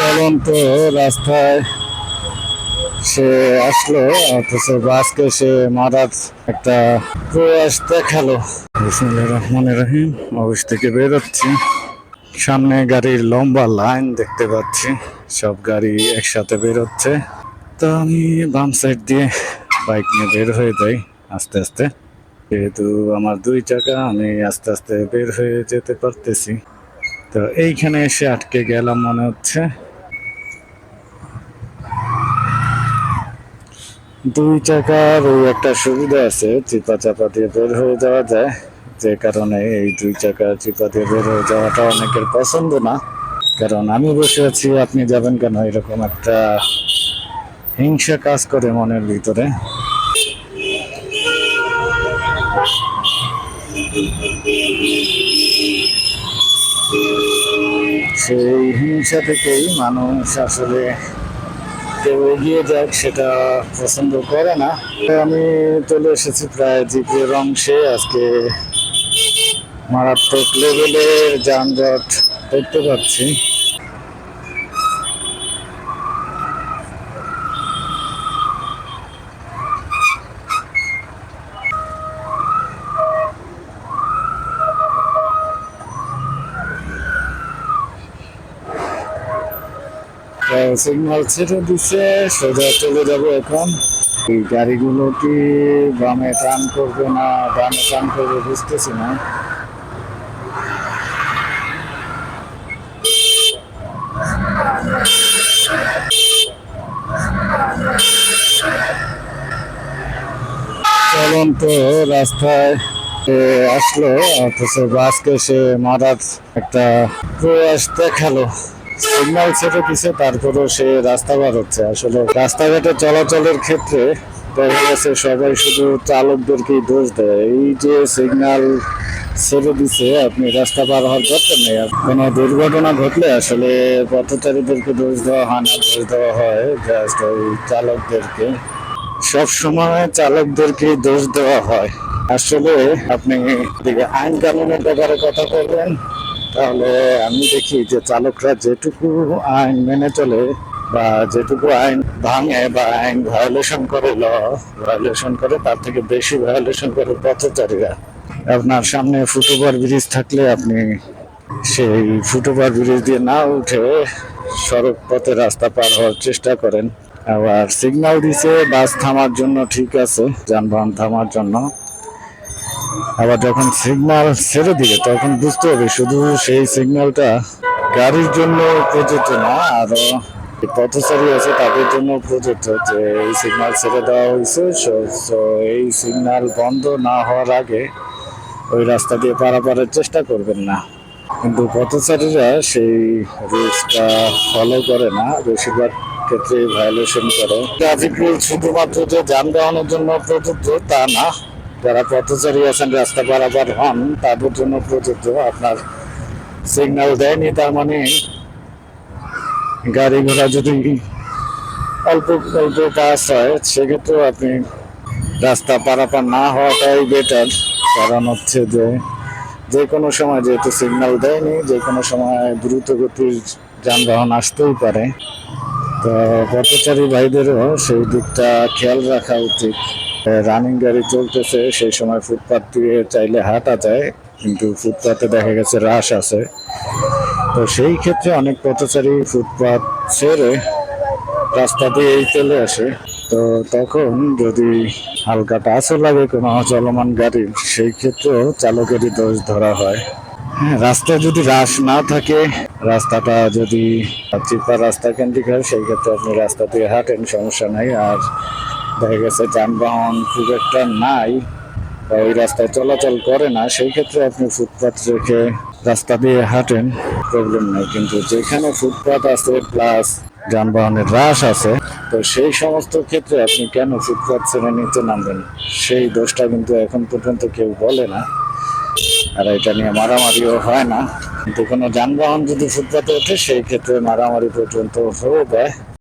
চলন্ত রাস্তায় সে আসলো, অথচ বাসকে সে মারার একটা প্রয়াস দেখাল। বিসমুল্লাহ রহমান রহিম, অফিস থেকে বেরোচ্ছি সামনে গাড়ির লম্বা লাইন দেখতে পাচ্ছি। সব গাড়ি একসাথে বেরোচ্ছে তো আমি বাম সাইড দিয়ে বাইক নিয়ে বের হয়ে যাই আস্তে আস্তে। যেহেতু আমার দুই চাকা, আমি আস্তে আস্তে বের হয়ে যেতে পারতেছি। তো এইখানে এসে আটকে গেলাম মনে হচ্ছে। দুই চাকার ওই একটা সুবিধা আছে, চিপা চাপা দিয়ে বের হয়ে যাওয়া যায়। যে কারণে এই দুই চাকা চিপা দিয়ে বের হয়ে যাওয়াটা অনেকের পছন্দ না। কারণ আমি বসে আছি, আপনি যাবেন কেন? এরকম একটা হিংসা কাজ করে মনের ভিতরে। সেই হিংসা থেকেই মানুষ আসলে কেউ এগিয়ে যাক, সেটা পছন্দ করে না। আমি চলে এসেছি প্রায় জিপির অংশে আজকে মারাত্মক লেভেলের যানজট দেখতে পাচ্ছি। সিগন্যাল ছেড়ে দিচ্ছে সোজা চলে যাব এখন। এই গাড়িগুলো কি বামে টান করবে না ডানে টান করবে বুঝতেছি না। চলন্ত রাস্তায় আসলো, অথচ বাসকে সে মারার একটা প্রয়াস দেখাল। সিগন্যাল ছেড়ে দিছে, তারপরেও সে রাস্তা বার হচ্ছে। আসলে রাস্তাঘাটে চলাচলের ক্ষেত্রে দেখা গেছে সবাই শুধু চালকদেরকেই দোষ দেয়। এই যে সিগন্যাল ছেড়ে দিছে, আপনি রাস্তা পার হওয়ার দরকার নেই। কোনো দুর্ঘটনা ঘটলে আসলে পথচারীদেরকে দোষ দেওয়া হয় না, দোষ দেওয়া হয় জাস্ট ওই চালকদেরকে। সবসময় চালকদেরকে দোষ দেওয়া হয়। আসলে আপনি আইন কানুনের ব্যাপারে কথা বলবেন। তাহলে আমি দেখি যে চালকরা যেটুকু আইন মেনে চলে বা যেটুকু আইন ভাঙে বা আইন ভায়োলেশন করে ল ভায়োলেশন করে, তার থেকে বেশি ভায়োলেশন করে পথচারীরা। আপনার সামনে ফুটওভার ব্রিজ থাকলে আপনি সেই ফুটওভার ব্রিজ দিয়ে না উঠে সড়ক পথে রাস্তা পার হওয়ার চেষ্টা করেন। আবার সিগন্যাল দিছে, বাস থামার জন্য ঠিক আছে, যানবাহন থামার জন্য। আবার যখন সিগন্যাল ছেড়ে দিবে, তখন বুঝতে হবে শুধু সেই সিগন্যালটা গাড়ির জন্য প্রযোজ্য না আরও পথচারী আছে তাদের জন্য প্রযোজ্য যে এই সিগন্যাল ছেড়ে দেওয়া হয়েছে। এই সিগন্যাল বন্ধ না হওয়ার আগে ওই রাস্তা দিয়ে পারাপারের চেষ্টা করবেন না। কিন্তু পথচারীরা সেই রুলসটা ফলো করে না। বেশিরভাগ ক্ষেত্রে ভায়োলেশন করে। ট্রাফিক রুল শুধুমাত্র যে যানবাহনের জন্য প্রযোজ্য তা না। যারা পথচারী আছেন, রাস্তা পারাপার হন, তাদের জন্য প্রযোজ্য আপনার সিগন্যাল দেয়নি, তার মানে গাড়ি ঘোড়া যদি অল্প অল্প পাস হয়, সেক্ষেত্রেও আপনি রাস্তা পারাপার না হওয়াটাই বেটার কারণ হচ্ছে যে যে কোনো সময় যেহেতু সিগন্যাল দেয়নি, যে কোনো সময় দ্রুত গতির যানবাহন আসতেই পারে। তো পথচারী ভাইদেরও সেই দিকটা খেয়াল রাখা উচিত। রানিং গাড়ি চলতেছে, সেই সময় ফুটপাথ দিয়ে চাইলে হাঁটা যায়, কিন্তু ফুটপাতে দেখা গেছে রাশ আছে। তো সেই ক্ষেত্রে অনেক পথচারী ফুটপাথ ছেড়ে রাস্তা দিয়েই চলে আসে। তো তখন যদি হালকা টাচও লাগে কোনো চলমান গাড়ির সেই ক্ষেত্রেও চালকেরই দোষ ধরা হয়। হ্যাঁ রাস্তায় যদি রাশ না থাকে, রাস্তাটা যদি চিপা রাস্তা কেন্দ্রিক হয়, সেই ক্ষেত্রে আপনি রাস্তা দিয়ে হাঁটেন, সমস্যা নাই। আর দেখা গেছে, যানবাহন খুব একটা নাই, বা ওই রাস্তায় চলাচল করে না, সেই ক্ষেত্রে আপনি ফুটপাথ রেখে রাস্তা দিয়ে হাঁটেন প্রবলেম নেই। কিন্তু যেখানে ফুটপাথ আছে প্লাস যানবাহনের হ্রাস আছে, তো সেই সমস্ত ক্ষেত্রে আপনি কেন ফুটপাথ ছেড়ে নিতে নামবেন? সেই দোষটা কিন্তু এখন পর্যন্ত কেউ বলে না, আর এটা নিয়ে মারামারিও হয় না। কিন্তু কোনো যানবাহন যদি ফুটপাতে ওঠে, সেই ক্ষেত্রে মারামারি পর্যন্ত হয়ে যায়।